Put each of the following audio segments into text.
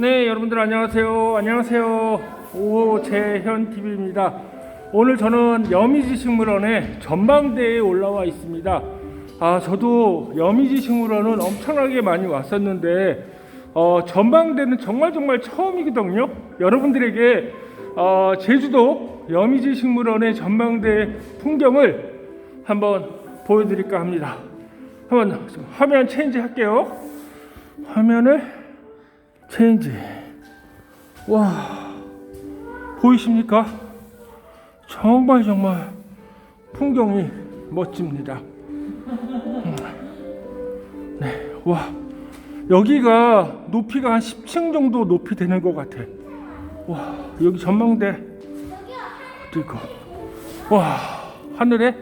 네, 여러분들 안녕하세요. 안녕하세요. 오재현 TV입니다. 오늘 저는 여미지 식물원의 전망대에 올라와 있습니다. 아, 저도 여미지 식물원은 엄청나게 많이 왔었는데 어, 전망대는 정말 정말 처음이거든요. 여러분들에게 어, 제주도 여미지 식물원의 전망대 풍경을 한번 보여드릴까 합니다. 한번 화면 체인지 할게요. 화면을 체인지. 와, 보이십니까? 정말 정말 풍경이 멋집니다. 음. 네, 와, 여기가 높이가 한 10층 정도 높이 되는 것 같아. 와, 여기 전망대. 그리고 와, 하늘에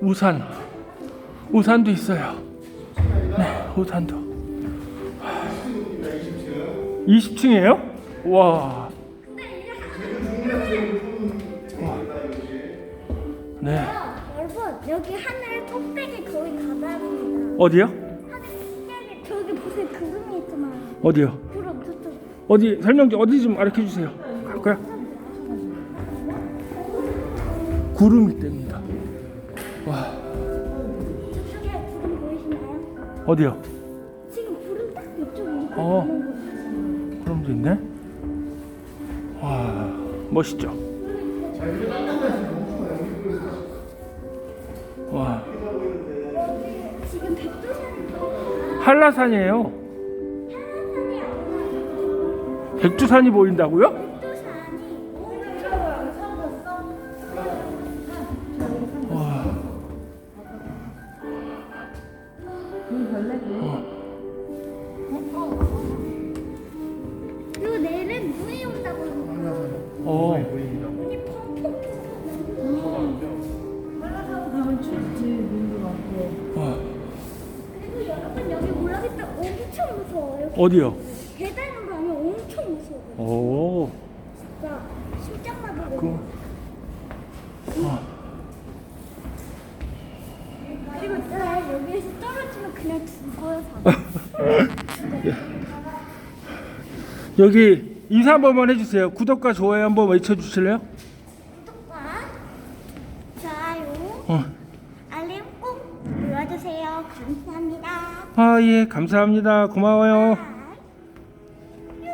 우산, 우산도 있어요. 네, 우산도. 20층이에요? 와. 네. 여러분 여기 하늘 꼭대기 거의 가다합니다. 어디요? 하늘 꼭대기 저기 보세요 구름이 있잖아요. 어디요? 구름 저쪽. 어디 설명 좀 어디 좀 알려 주세요. 갈까요? 구름이 뜹니다. 와, 저쪽에 구름 보이시나요? 어디요? 지금 구름 딱 이쪽에 있는 어. 거. 구름도 있네. 와, 멋있죠? 와, 한라산이에요. 백두산이 보인다고요? 와, 눈이 온다고 어, 눈이 펑펑 와, 그리고 여러분 여기 올라갈 때 엄청 무서워요. 어디요? 계단으로 가면 엄청 무서워요. 오, 진짜 심장 나보고. 그, 와, 그리고 나 여기에서 떨어지면 그냥 죽어요. 바로. 여기 인사 한 번만 해주세요. 구독과 좋아요 한번 외쳐주실래요? 구독과 좋아요, 어. 알림 꼭 눌러주세요. 감사합니다. 아, 예, 감사합니다. 고마워요. 아.